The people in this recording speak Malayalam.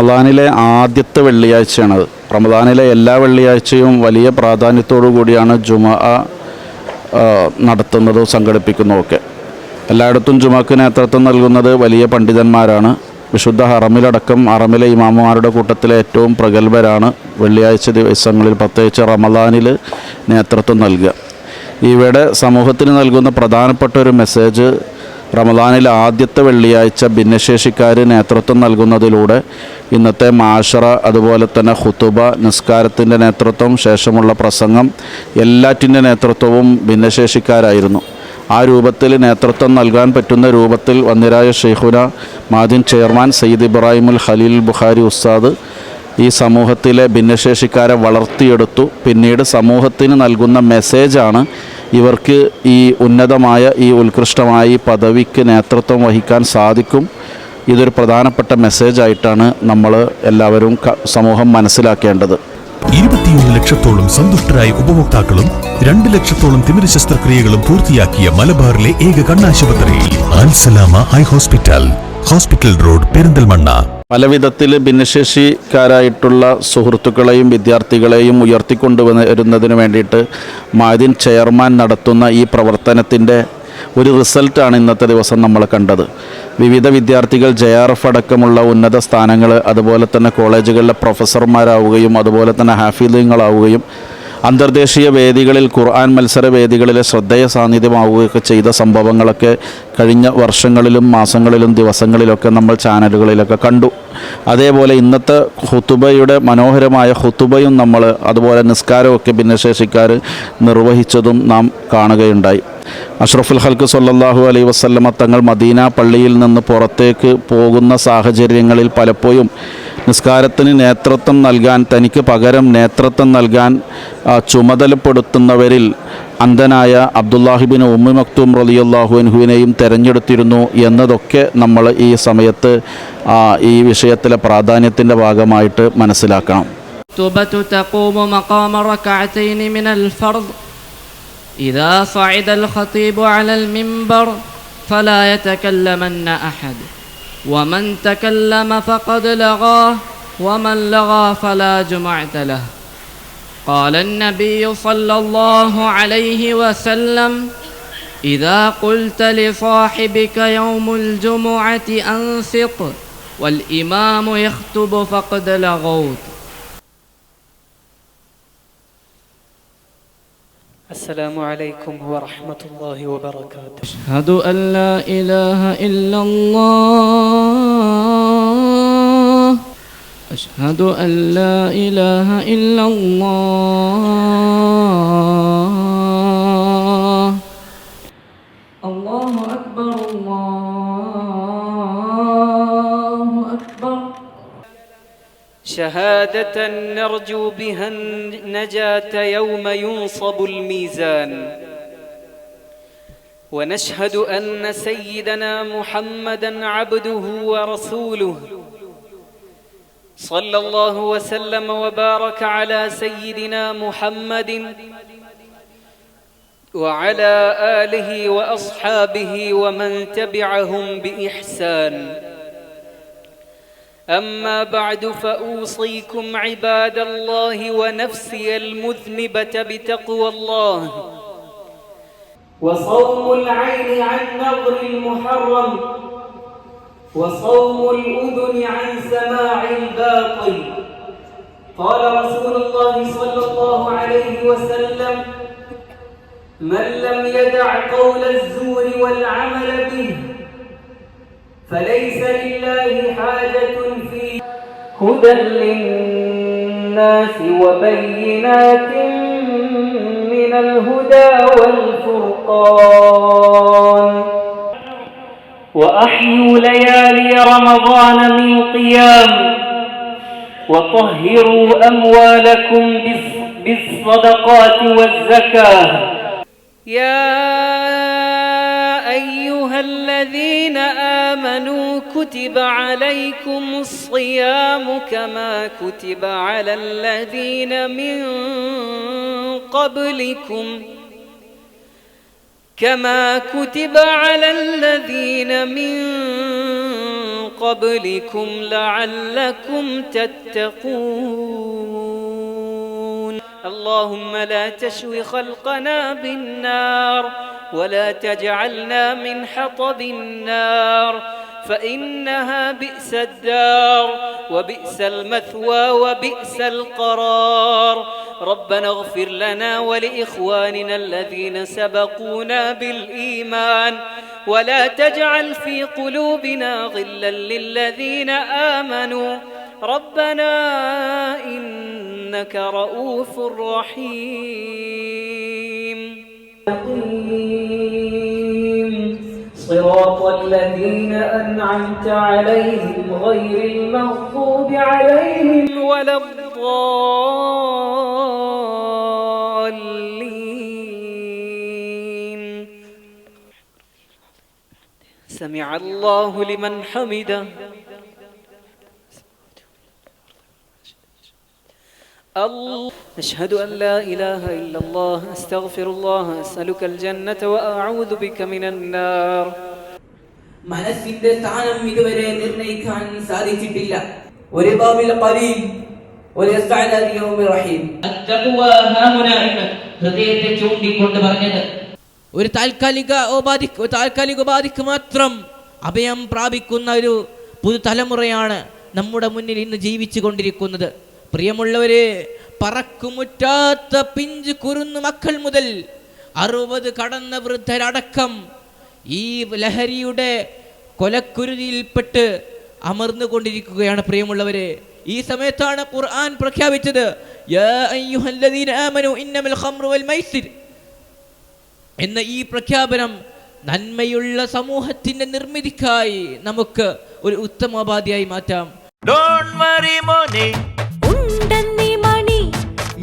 റമദാനിലെ ആദ്യത്തെ വെള്ളിയാഴ്ചയാണത് റമദാനിലെ എല്ലാ വെള്ളിയാഴ്ചയും വലിയ പ്രാധാന്യത്തോടു കൂടിയാണ് ജുമ നടത്തുന്നതോ നടത്തുന്നതും സംഘടിപ്പിക്കുന്നതുമൊക്കെ എല്ലായിടത്തും ജുമക്ക് നേതൃത്വം നൽകുന്നത് വലിയ പണ്ഡിതന്മാരാണ്. വിശുദ്ധ ഹറമിലടക്കം ഹറമിലെ ഇമാമുമാരുടെ കൂട്ടത്തിലെ ഏറ്റവും പ്രഗത്ഭരാണ് വെള്ളിയാഴ്ച ദിവസങ്ങളിൽ പ്രത്യേകിച്ച് റമദാനിൽ നേതൃത്വം നൽകുക. ഇവിടെ സമൂഹത്തിന് നൽകുന്ന പ്രധാനപ്പെട്ട ഒരു മെസ്സേജ് റമദാനിലെ ആദ്യത്തെ വെള്ളിയാഴ്ച ഭിന്നശേഷിക്കാർ നേതൃത്വം നൽകുന്നതിലൂടെ ഇന്നത്തെ മാഷറ അതുപോലെ തന്നെ ഹുത്തുബ നിസ്കാരത്തിന്റെ നേതൃത്വം ശേഷമുള്ള പ്രസംഗം എല്ലാറ്റിന്റെ നേതൃത്വവും ഭിന്നശേഷിക്കാരായിരുന്നു. ആ രൂപത്തിൽ നേതൃത്വം നൽകാൻ പറ്റുന്ന രൂപത്തിൽ വന്നിരായ ഷെയ്ഖുന മാദിൻ ചെയർമാൻ സയ്യിദ് ഇബ്രാഹിമുൽ ഖലീൽ ബുഖാരി ഉസ്താദ് ഈ സമൂഹത്തിലെ ഭിന്നശേഷിക്കാരെ വളർത്തിയെടുത്തു. പിന്നീട് സമൂഹത്തിന് നൽകുന്ന മെസ്സേജാണ് ഇവർക്ക് ഈ ഉന്നതമായ ഈ ഉത്കൃഷ്ടമായ ഈ പദവിക്ക് നേതൃത്വം വഹിക്കാൻ സാധിക്കും. ഇതൊരു പ്രധാനപ്പെട്ട മെസ്സേജായിട്ടാണ് നമ്മൾ എല്ലാവരും സമൂഹം മനസ്സിലാക്കേണ്ടത്. ഇരുപത്തിയൊന്ന് ലക്ഷത്തോളം സന്തുഷ്ടരായ ഉപഭോക്താക്കളും രണ്ട് ലക്ഷത്തോളം തിമിര ശസ്ത്രക്രിയകളും പൂർത്തിയാക്കിയ മലബാറിലെ ഏക കണ്ണാശുപത്രി Al Salama eye hospital. Hospital road Perinthalmanna. പല വിധത്തിൽ ഭിന്നശേഷിക്കാരായിട്ടുള്ള സുഹൃത്തുക്കളെയും വിദ്യാർത്ഥികളെയും ഉയർത്തിക്കൊണ്ടുവരുന്നതിന് വേണ്ടിയിട്ട് മാദിൻ ചെയർമാൻ നടത്തുന്ന ഈ പ്രവർത്തനത്തിന്റെ ഒരു റിസൾട്ടാണ് ഇന്നത്തെ ദിവസം നമ്മൾ കണ്ടത്. വിവിധ വിദ്യാർത്ഥികൾ ജെ ആർ എഫ് അടക്കമുള്ള ഉന്നത സ്ഥാനങ്ങൾ അതുപോലെ തന്നെ കോളേജുകളിലെ പ്രൊഫസർമാരാവുകയും അതുപോലെ തന്നെ ഹാഫിദുകളാവുകയും അന്തർദേശീയ വേദികളിൽ ഖുർആൻ മത്സര വേദികളിലെ ശ്രദ്ധേയ സാന്നിധ്യമാവുകയൊക്കെ ചെയ്ത സംഭവങ്ങളൊക്കെ കഴിഞ്ഞ വർഷങ്ങളിലും മാസങ്ങളിലും ദിവസങ്ങളിലൊക്കെ നമ്മൾ ചാനലുകളിലൊക്കെ കണ്ടു. അതേപോലെ ഇന്നത്തെ ഹുത്തുബയുടെ മനോഹരമായ ഹുത്തുബയും നമ്മൾ അതുപോലെ നിസ്കാരമൊക്കെ ഭിന്നശേഷിക്കാർ നിർവഹിച്ചതും നാം കാണുകയുണ്ടായി. അഷ്റഫുൽ ഹൽക്ക് സല്ലല്ലാഹു അലൈ വസല്ലമ തങ്ങൾ മദീന പള്ളിയിൽ നിന്ന് പുറത്തേക്ക് പോകുന്ന സാഹചര്യങ്ങളിൽ പലപ്പോഴും നിസ്കാരത്തിന് നേതൃത്വം നൽകാൻ തനിക്ക് പകരം നേതൃത്വം നൽകാൻ ചുമതലപ്പെടുത്തുന്നവരിൽ അന്ധനായ അബ്ദുല്ലാഹിബിൻ ഉമ്മി മക്തൂം റലിയല്ലാഹു അൻഹുവിനെയും തിരഞ്ഞെടുത്തിരുന്നു എന്നതൊക്കെ നമ്മൾ ഈ സമയത്ത് ഈ വിഷയത്തിലെ പ്രാധാന്യത്തിന്റെ ഭാഗമായിട്ട് മനസ്സിലാക്കണം. إذا صعد الخطيب على المنبر فلا يتكلمن أحد. ومن تكلم فقد لغى ومن لغى فلا جمعة له. قال النبي صلى الله عليه وسلم إذا قلت لصاحبك يوم الجمعة أنصت والإمام يخطب فقد لغوت. السلام عليكم ورحمة الله وبركاته. أشهد أن لا إله إلا الله. أشهد أن لا إله إلا الله. شهادة نرجو بها النجاة يوم ينصب الميزان. ونشهد أن سيدنا محمدا عبده ورسوله. صلى الله وسلم وبارك على سيدنا محمد وعلى آله وأصحابه ومن تبعهم بإحسان. أما بعد فأوصيكم عباد الله ونفسي المذنبة بتقوى الله. وصوم العين عن نظر المحرم وصوم الأذن عن سماع الباطل. قال رسول الله صلى الله عليه وسلم من لم يدع قول الزور والعمل به فليس لله حاجة في هدى للناس وبينات من الهدى والفرقان. وأحيوا ليالي رمضان من قيام وطهروا أموالكم بالص- بالصدقات والزكاة. يا الذين آمنوا كتب عليكم الصيام كما كتب على الذين من قبلكم كما كتب على الذين من قبلكم لعلكم تتقون. اللهم لا تشوي خلقنا بالنار. ولا تجعلنا من حطب النار فإنها بئس الدار وبئس المثوى وبئس القرار. ربنا اغفر لنا ولإخواننا الذين سبقونا بالإيمان ولا تجعل في قلوبنا غلا للذين آمنوا. ربنا إنك رؤوف رحيم. صراط الذين أنعمت عليهم غير المغضوب عليهم ولا الضالين. سمع الله لمن حمده. الله أشهد أن لا إله إلا الله أستغفر الله أسألك الجنة وأعوذ بك من النار മനസ്സിന്റെ സ്ഥാനം ഇതുവരെ നിർണയിക്കാൻ സാധിച്ചിട്ടില്ല ഒരു ബാബിൽ ഖലീൽ ഒരു യസ്തഅദ യൗമി റഹീം അത്തഖ്വ ഹാഹുനാ എന്ന് ഹൃദയത്തെ ചൂണ്ടിക്കൊണ്ട് പറഞ്ഞത് ഒരു താൽക്കാലിക ഉപാധി താൽക്കാലിക ഉപാധിക്ക് മാത്രം അഭയം പ്രാപിക്കുന്ന ഒരു പുതുതലമുറയാണ് നമ്മുടെ മുന്നിൽ ഇന്ന് ജീവിച്ചു കൊണ്ടിരിക്കുന്നത് പ്രിയമുള്ളവരെ പറക്കുമുറ്റാത്ത പിഞ്ച് കുരുന്നു മക്കൾ മുതൽ അറുപത് കടന്ന വൃദ്ധരടക്കം ഈ ലഹരിയുടെ കൊലക്കുരുതിയിൽപ്പെട്ട് അമർന്നു കൊണ്ടിരിക്കുകയാണ് പ്രിയമുള്ളവരെ. ഈ സമയത്താണ് ഖുർആൻ പ്രഖ്യാപിച്ചത് എന്ന ഈ പ്രഖ്യാപനം നന്മയുള്ള സമൂഹത്തിന്റെ നിർമ്മിതിക്കായി നമുക്ക് ഒരു ഉത്തമോപാധിയായി മാറ്റാം. Don't worry, money